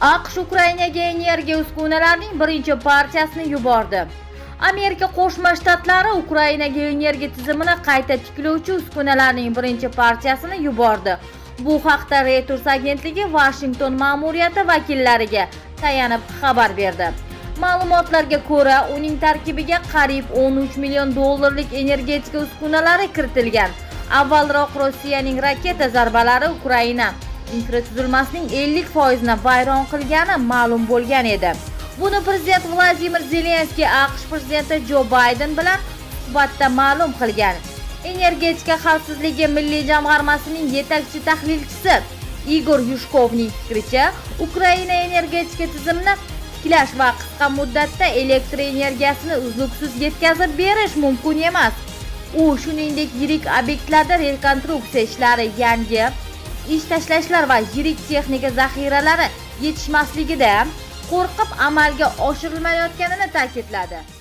aqsh ukrainaga energiya uskunalarining birinchi partiyasini yubordi. Amerika qo'shma shtatlari ukrainaga energiya tizimini qayta tiklovchi uskunalarning birinchi partiyasini yubordi. Bu haqda reuters agentligi vashington ma'muriyati vakillariga tayanib xabar berdi. Ma'lumotlarga ko'ra uning tarkibiga qariyb 13 million dollarlik energetika uskunalari kiritilgan. Avvalroq rossiyaning raketa zarbalari ukraina infratuzilmasining 50 foizini vayron qilgani ma'lum bo'lgan edi. Buni prezident vladimir zelenskiy aqsh prezidenti jo bayden bilan suhbatda ma'lum qilgan. Energetika xavfsizligi milliy jamg'armasining yetakchi tahlilchisi igor yushkovning fikricha ukraina energetika tizimini tiklash va qisqa muddatda elektr energiyasini uzluksiz yetkazib berish mumkin emas. U shuningdek yirik obyektlarda rekonstruksiya ishlari yangi ish tashlashlar va yirik texnika zaxiralari yetishmasligidan qo'rqib amalga oshirilmayotganini ta'kidladi.